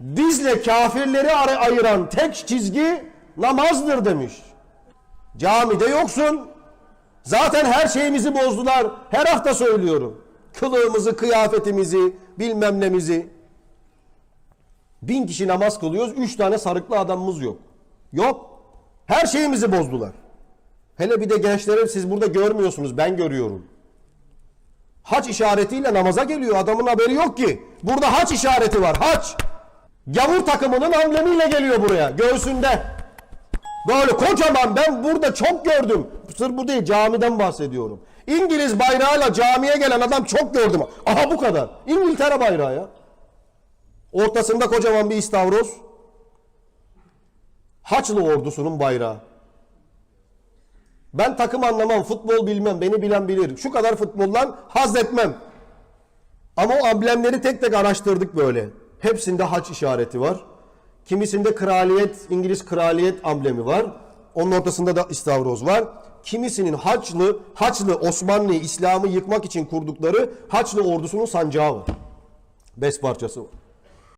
Bizle kafirleri ayıran tek çizgi namazdır demiş. Camide yoksun. Zaten her şeyimizi bozdular. Her hafta söylüyorum. Kılığımızı, kıyafetimizi, bilmem nemizi. Bin kişi namaz kılıyoruz. Üç tane sarıklı adamımız yok. Yok. Her şeyimizi bozdular. Hele bir de gençlerim siz burada görmüyorsunuz. Ben görüyorum. Haç işaretiyle namaza geliyor. Adamın haberi yok ki. Burada haç işareti var. Haç. Gavur takımının amblemiyle geliyor buraya. Göğsünde. Böyle kocaman ben burada çok gördüm. Sır bu değil camiden bahsediyorum. İngiliz bayrağıyla camiye gelen adam çok gördüm. Aha bu kadar. İngiltere bayrağı ya. Ortasında kocaman bir istavroz. Haçlı ordusunun bayrağı. Ben takım anlamam, futbol bilmem, beni bilen bilir. Şu kadar futboldan haz etmem. Ama o amblemleri tek tek araştırdık böyle. Hepsinde haç işareti var. Kimisinde kraliyet, İngiliz kraliyet amblemi var. Onun ortasında da istavroz var. Kimisinin Haçlı, Haçlı Osmanlı İslam'ı yıkmak için kurdukları Haçlı ordusunun sancağı var. Bes parçası var.